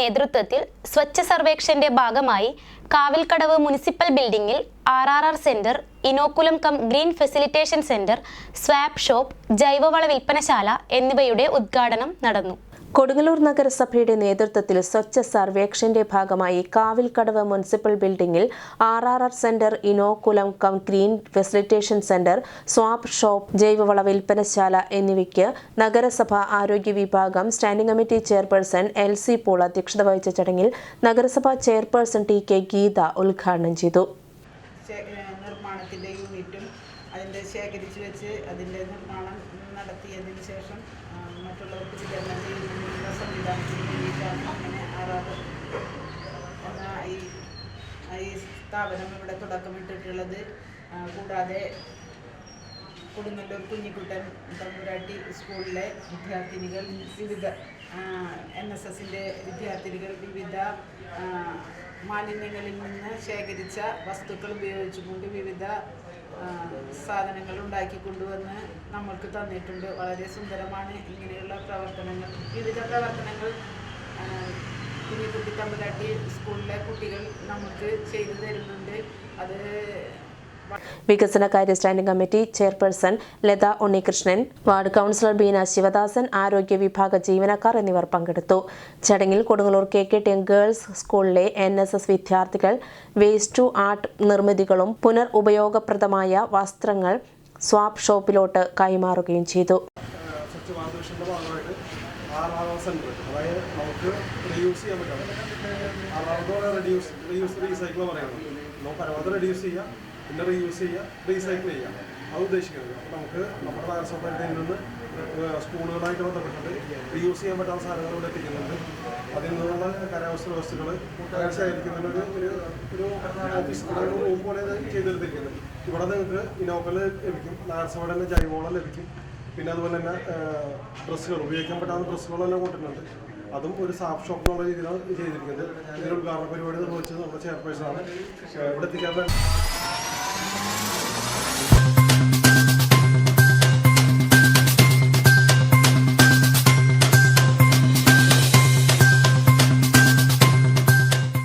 നേതൃത്വത്തിൽ സ്വച്ഛ സർവേക്ഷന്റെ ഭാഗമായി Kavilkadavu municipal ബിൽഡിംഗിൽ R R R centre inoculum cum green facilitation centre swap shop ജൈവവള വിൽപ്പനശാല എന്നിവയുടെ ഉദ്ഘാടനം നടന്നു. കൊടുങ്ങല്ലൂർ നഗരസഭയുടെ നേതൃത്വത്തിൽ സ്വച്ഛ സർവേക്ഷന്റെ ഭാഗമായി Kavilkadavu municipal ബിൽഡിംഗിൽ R R R centre inoculum cum green facilitation centre swap shop ജൈവവള വിൽപ്പനശാല എന്നിവയ്ക്ക് നഗരസഭ ആരോഗ്യ വിഭാഗം standing committee chairperson L C Paul അധ്യക്ഷത വഹിച്ച ചടങ്ങിൽ നഗരസഭാ ചെയർപേഴ്സൺ ടി കെ ഗീത ഉദ്ഘാടനം ചെയ്തു. യൂണിറ്റും അതിന്റെ ശേഖരിച്ച് വെച്ച് അതിന്റെ നിർമ്മാണം നടത്തിയതിന് ശേഷം മറ്റുള്ളവർക്ക് സ്ഥാപനം ഇവിടെ തുടക്കമിട്ടിട്ടുള്ളത് കൂടാതെ കൊടുങ്ങല്ലൂർ കുഞ്ഞിക്കുട്ടൻ തമ്പുരാട്ടി സ്കൂളിലെ വിദ്യാർത്ഥിനികൾ വിവിധ എൻ എസ് എസിന്റെ വിദ്യാർത്ഥിനികൾ വിവിധ മാലിന്യങ്ങളിൽ നിന്ന് ശേഖരിച്ച വസ്തുക്കൾ ഉപയോഗിച്ചുകൊണ്ട് വിവിധ സാധനങ്ങൾ ഉണ്ടാക്കി കൊണ്ടുവന്ന് നമ്മൾക്ക് തന്നിട്ടുണ്ട്. വളരെ സുന്ദരമാണ് ഇങ്ങനെയുള്ള പ്രവർത്തനങ്ങൾ. വിവിധ പ്രവർത്തനങ്ങൾ ആ, കുഞ്ഞിക്കുട്ടി തമ്പുരാട്ടി സ്കൂളിലെ കുട്ടികൾ നമുക്ക് ചെയ്തു തരുന്നുണ്ട്. അത് വികസനകാര്യ standing committee chairperson Latha Unnikrishnan ward councillor Beena Sivadasan ആരോഗ്യ വിഭാഗ ജീവനക്കാർ എന്നിവർ പങ്കെടുത്തു. ചടങ്ങിൽ Kodungallur K K T M girls സ്കൂളിലെ എൻ എസ് എസ് വിദ്യാർത്ഥികൾ വേസ്റ്റ് ടു ആർട്ട് നിർമ്മിതികളും പുനർ ഉപയോഗപ്രദമായ വസ്ത്രങ്ങൾ സ്വാപ് ഷോപ്പിലോട്ട് കൈമാറുകയും ചെയ്തു. ഒ അതായത് നമുക്ക് റീയൂസ് ചെയ്യാൻ പറ്റും. ആറാമത്തോടെ റിഡ്യൂസ് റെഡ്യൂസ് റീയൂസ് റീസൈക്കിൾ പറയുന്നത്. നമുക്ക് പരമാവധി റെഡ്യൂസ് ചെയ്യാം പിന്നെ റീയൂസ് ചെയ്യാം റീസൈക്കിൾ ചെയ്യാം. അത് ഉദ്ദേശിക്കുന്നത്. നമുക്ക് നമ്മുടെ നഗര സൊസൈറ്റിയിൽ നിന്ന് സ്കൂളുകളായിട്ട് ബന്ധപ്പെട്ടിട്ട് റീയൂസ് ചെയ്യാൻ പറ്റാത്ത സാധനങ്ങൾ ഇവിടെ എത്തിക്കുന്നുണ്ട്. അതിൽ നിന്നുള്ള കരകൗശല വസ്തുക്കൾ അങ്ങനെ ഒരു ഒരു ഓഫീസ് റൂം പോലെ ചെയ്തെടുത്തിരിക്കുന്നത് ഇവിടെ നിങ്ങൾക്ക് ഇനോക്കൽ ലഭിക്കും നഗരസഭയുടെ തന്നെ ജൈവവളം ലഭിക്കും. പിന്നെ അതുപോലെ തന്നെ ഡ്രസ്സുകൾ ഉപയോഗിക്കാൻ പറ്റാത്ത ഡ്രസ്സുകളെല്ലാം കൊണ്ടിട്ടുണ്ട് അതും ഒരു സാഫ് ഷോപ്പ് എന്നുള്ള രീതിയിലാണ് ചെയ്തിരിക്കുന്നത്. ഇതിന്റെ ഉദ്ഘാടന പരിപാടി നിർവഹിച്ചത് നമ്മുടെ ചെയർപേഴ്സൺ ആണ്. ഇവിടെ എത്തിക്കാൻ